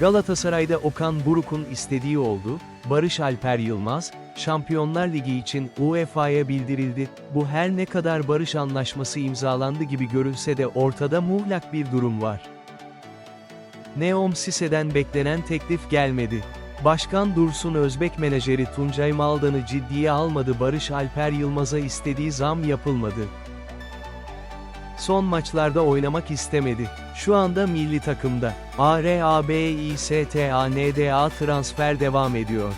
Galatasaray'da Okan Buruk'un istediği oldu, Barış Alper Yılmaz, Şampiyonlar Ligi için UEFA'ya bildirildi. Bu her ne kadar barış anlaşması imzalandı gibi görülse de ortada muğlak bir durum var. Neom Sise'den beklenen teklif gelmedi. Başkan Dursun Özbek menajeri Tuncay Maldan'ı ciddiye almadı Barış Alper Yılmaz'a istediği zam yapılmadı. Son maçlarda oynamak istemedi. Şu anda milli takımda. ARABİSTANDA transfer devam ediyor.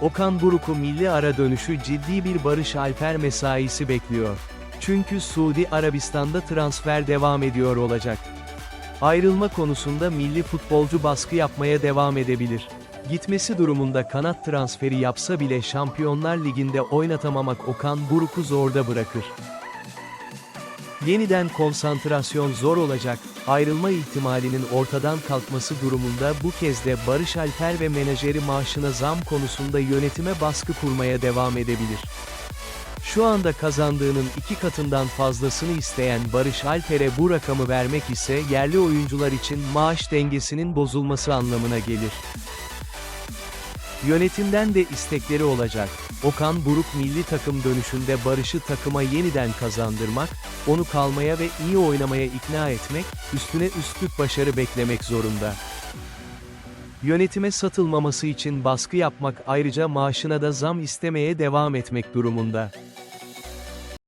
Okan Buruk'u milli ara dönüşü ciddi bir Barış Alper mesaisi bekliyor. Çünkü Suudi Arabistan'da transfer devam ediyor olacak. Ayrılma konusunda milli futbolcu baskı yapmaya devam edebilir. Gitmesi durumunda kanat transferi yapsa bile Şampiyonlar Ligi'nde oynatamamak Okan Buruk'u zorda bırakır. Yeniden konsantrasyon zor olacak, ayrılma ihtimalinin ortadan kalkması durumunda bu kez de Barış Alper ve menajeri maaşına zam konusunda yönetime baskı kurmaya devam edebilir. Şu anda kazandığının iki katından fazlasını isteyen Barış Alper'e bu rakamı vermek ise yerli oyuncular için maaş dengesinin bozulması anlamına gelir. Yönetimden de istekleri olacak. Okan Buruk milli takım dönüşünde Barış'ı takıma yeniden kazandırmak, onu kalmaya ve iyi oynamaya ikna etmek, üstüne üstlük başarı beklemek zorunda. Yönetime satılmaması için baskı yapmak ayrıca maaşına da zam istemeye devam etmek durumunda.